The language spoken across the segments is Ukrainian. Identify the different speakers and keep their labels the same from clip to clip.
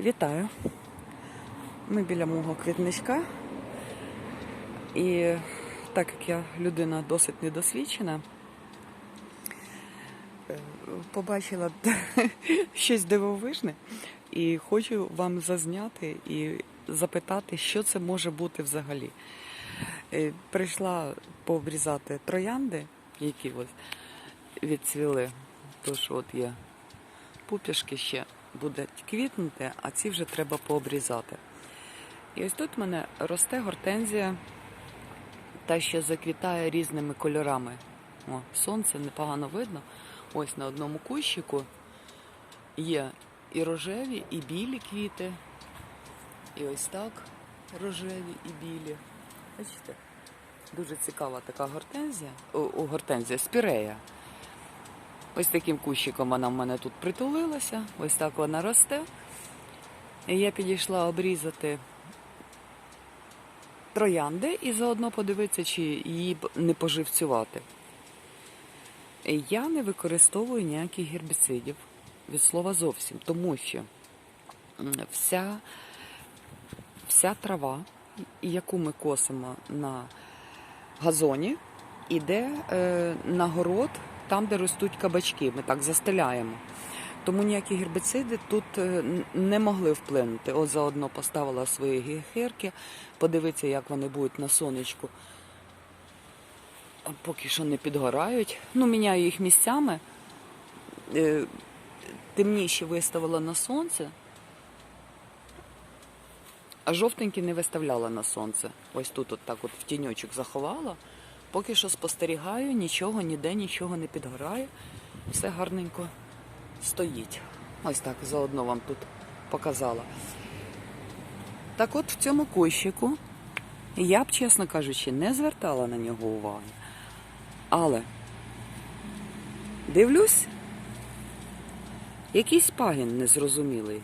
Speaker 1: Вітаю. Ми біля мого квітничка. І так як я людина досить недосвідчена, е, побачила щось дивовижне і хочу вам зазняти і запитати, що це може бути взагалі. Е, Прийшла пообрізати троянди, які ось відцвіли. Тож от є пупішки ще будуть квітнути, а ці вже треба пообрізати. І ось тут в мене росте гортензія, та що заквітає різними кольорами. О, сонце непогано видно. Ось на одному кущику є і рожеві, і білі квіти. І ось так рожеві і білі. Бачите? Дуже цікава така гортензія. О, о, гортензія, спірея. Ось таким кущиком вона в мене тут притулилася, ось так вона росте. І я підійшла обрізати троянди і заодно подивитися, чи її не поживцювати. Я не використовую ніяких гербіцидів від слова зовсім, тому що вся, вся трава, яку ми косимо на газоні, іде е, на город там, де ростуть кабачки. Ми так застеляємо. Тому ніякі гербіциди тут е, не могли вплинути. От заодно поставила свої гехерки, подивитися, як вони будуть на сонечку. Поки що не підгорають. Ну, міняю їх місцями. Е, Темніші виставила на сонце, а жовтенькі не виставляла на сонце. Ось тут от так от в тіньочок заховала. Поки що спостерігаю, нічого, ніде нічого не підгорає. Все гарненько стоїть. Ось так заодно вам тут показала. Так от в цьому кущику я б, чесно кажучи, не звертала на нього уваги. Але дивлюсь, якийсь пагін незрозумілий.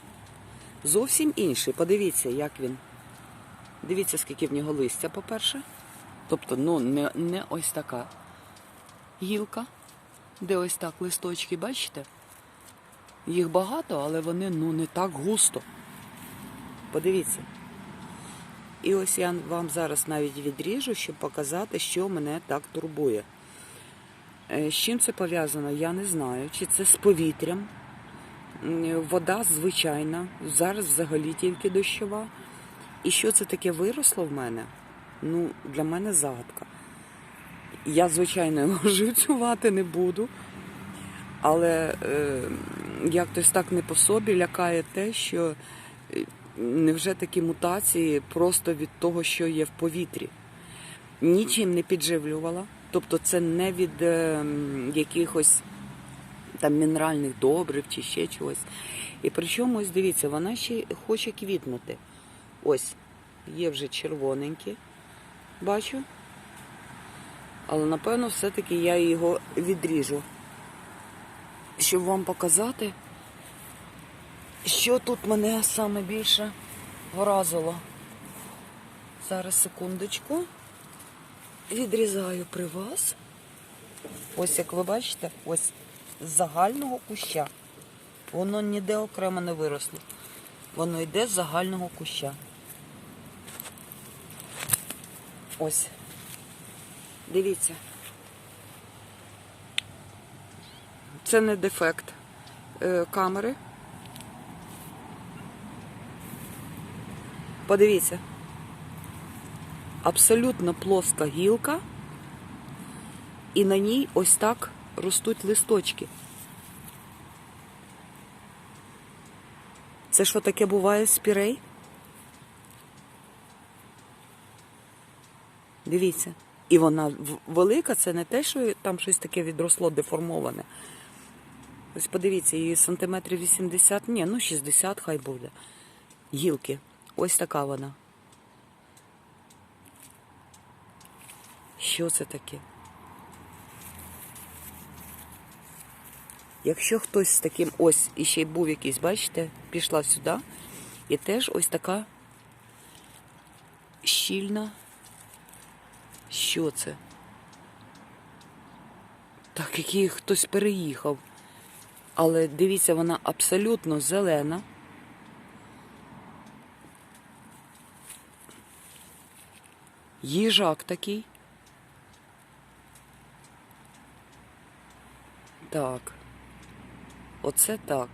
Speaker 1: Зовсім інший. Подивіться, як він. Дивіться, скільки в нього листя, по-перше. Тобто, ну, не, не ось така гілка, де ось так листочки, бачите? Їх багато, але вони ну, не так густо. Подивіться. І ось я вам зараз навіть відріжу, щоб показати, що мене так турбує. Е, З чим це пов'язано, я не знаю. Чи це з повітрям. Вода звичайна, зараз взагалі тільки дощова. І що це таке виросло в мене? Ну, для мене загадка. Я, звичайно, його живцювати не буду. Але е, як хтось так не по собі лякає те, що е, невже такі мутації просто від того, що є в повітрі. Нічим не підживлювала. Тобто це не від е, якихось там мінеральних добрив чи ще чогось. І причому, ось дивіться, вона ще хоче квітнути. Ось, є вже червоненькі, бачу. Але напевно все-таки я його відріжу. Щоб вам показати, що тут мене саме більше вразило. Зараз секундочку. Відрізаю при вас. Ось як ви бачите, ось з загального куща. Воно ніде окремо не виросло. Воно йде з загального куща. Ось. Дивіться. Це не дефект е, камери. Подивіться. Абсолютно плоска гілка, і на ній ось так ростуть листочки. Це що таке буває з пірей? Дивіться. І вона велика, це не те, що там щось таке відросло деформоване. Ось подивіться, її сантиметрів 80, ні, ну 60 хай буде. Гілки. Ось така вона. Що це таке? Якщо хтось з таким ось і ще й був якийсь, бачите, пішла сюди, і теж ось така щільна. Що це? Так, який хтось переїхав. Але дивіться, вона абсолютно зелена. Їжак такий. Так. Оце так.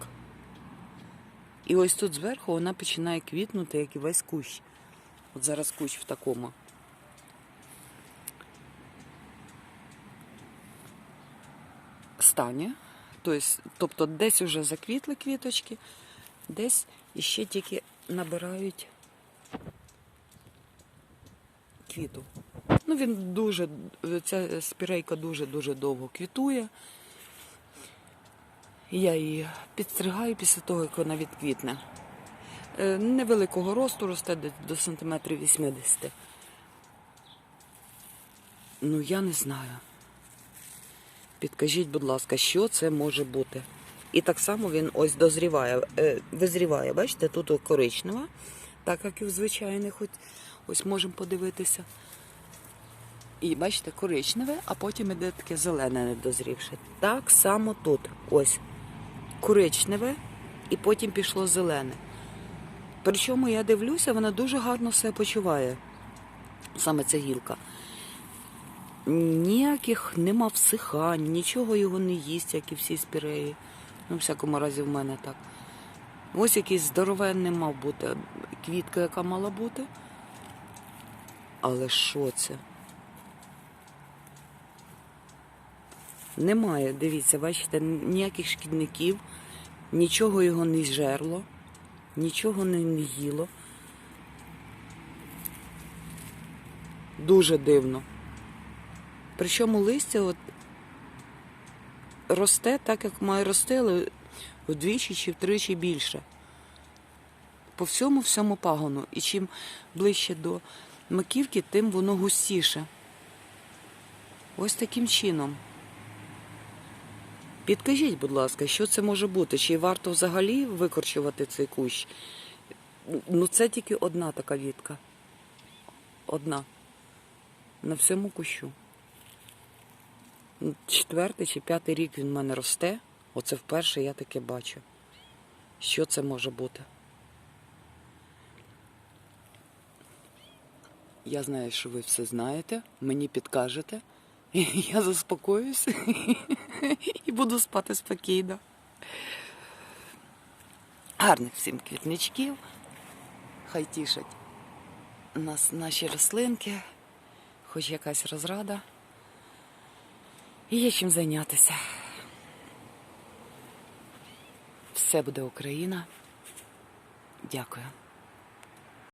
Speaker 1: І ось тут зверху вона починає квітнути, як і весь кущ. От зараз кущ в такому. Стані. Тобто, тобто десь вже заквітли квіточки, десь іще тільки набирають квіту. Ну, він дуже, ця спірейка дуже-дуже довго квітує. Я її підстригаю після того, як вона відквітне. Е, Невеликого росту росте до сантиметрів 80. Ну, я не знаю. Підкажіть, будь ласка, що це може бути? І так само він ось дозріває, е, визріває. Бачите, тут коричнева, так як і в звичайних, ось, можемо подивитися. І бачите, коричневе, а потім іде таке зелене недозрівше. Так само тут. Ось коричневе, і потім пішло зелене. Причому я дивлюся, вона дуже гарно себе почуває. Саме ця гілка. Ніяких нема всихань, нічого його не їсть, як і всі спіреї. Ну, в всякому разі, в мене так. Ось якийсь здоровенний мав бути, квітка, яка мала бути. Але що це? Немає, дивіться, бачите, ніяких шкідників, нічого його не жерло, нічого не їло. Дуже дивно. Причому листя от росте так, як має рости, але вдвічі чи втричі більше. По всьому всьому пагону. І чим ближче до маківки, тим воно густіше. Ось таким чином. Підкажіть, будь ласка, що це може бути? Чи варто взагалі викорчувати цей кущ? Ну, це тільки одна така вітка. Одна. На всьому кущу. Четвертий чи п'ятий рік він в мене росте. Оце вперше я таке бачу. Що це може бути? Я знаю, що ви все знаєте, мені підкажете. Я заспокоюся і буду спати спокійно. Гарних всім квітничків. Хай тішать нас наші рослинки, хоч якась розрада. Є чим зайнятися. Все буде Україна. Дякую.